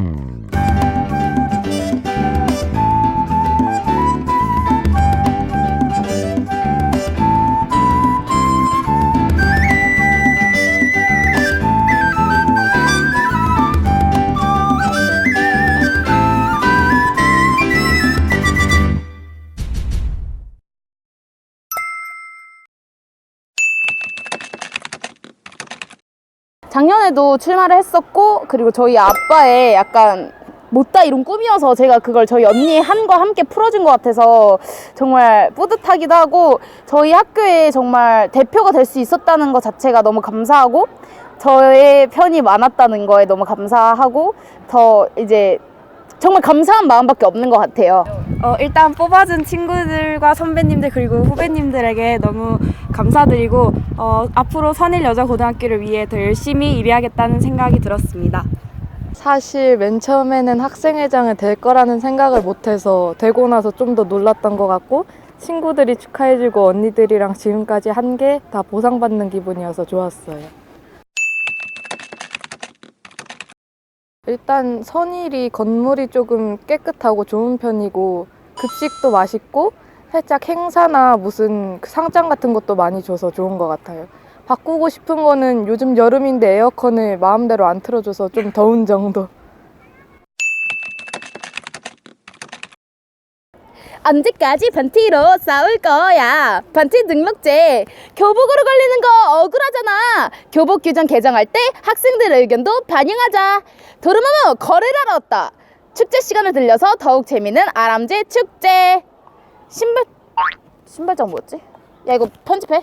Hmm. 작년에도 출마를 했었고 그리고 저희 아빠의 약간 못다 이룬 꿈이어서 제가 그걸 저희 언니 한과 함께 풀어준 것 같아서 정말 뿌듯하기도 하고 저희 학교에 정말 대표가 될 수 있었다는 것 자체가 너무 감사하고 저의 편이 많았다는 거에 너무 감사하고 더 이제 정말 감사한 마음밖에 없는 것 같아요. 어, 일단 뽑아준 친구들과 선배님들 그리고 후배님들에게 너무 감사드리고 어, 앞으로 선일 여자 고등학교를 위해 더 열심히 일해야겠다는 생각이 들었습니다. 사실 맨 처음에는 학생회장이 될 거라는 생각을 못해서 되고 나서 좀 더 놀랐던 것 같고 친구들이 축하해주고 언니들이랑 지금까지 한 게 다 보상받는 기분이어서 좋았어요. 일단 선일이 건물이 조금 깨끗하고 좋은 편이고 급식도 맛있고 살짝 행사나 무슨 그 상장 같은 것도 많이 줘서 좋은 것 같아요. 바꾸고 싶은 거는 요즘 여름인데 에어컨을 마음대로 안 틀어줘서 좀 더운 정도. 언제까지 반티로 싸울 거야? 반티 등록제 교복으로 걸리는 거 억울하잖아. 교복 규정 개정할 때 학생들 의견도 반영하자. 도르마무 거래를 하러 왔다. 축제 시간을 들려서 더욱 재미있는 아람제 축제. 신발 신발장 뭐였지? 야 이거 편집해.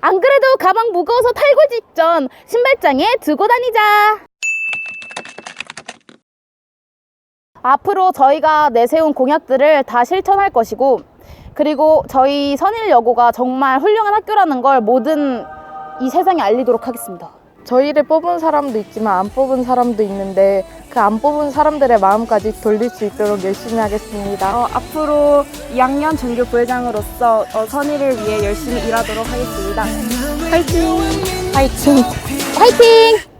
안 그래도 가방 무거워서 탈골 직전 신발장에 두고 다니자. 앞으로 저희가 내세운 공약들을 다 실천할 것이고 그리고 저희 선일여고가 정말 훌륭한 학교라는 걸 모든 이 세상에 알리도록 하겠습니다. 저희를 뽑은 사람도 있지만 안 뽑은 사람도 있는데 그 안 뽑은 사람들의 마음까지 돌릴 수 있도록 열심히 하겠습니다. 어, 앞으로 2학년 전교 부회장으로서 어, 선의를 위해 열심히 일하도록 하겠습니다. 화이팅! 화이팅!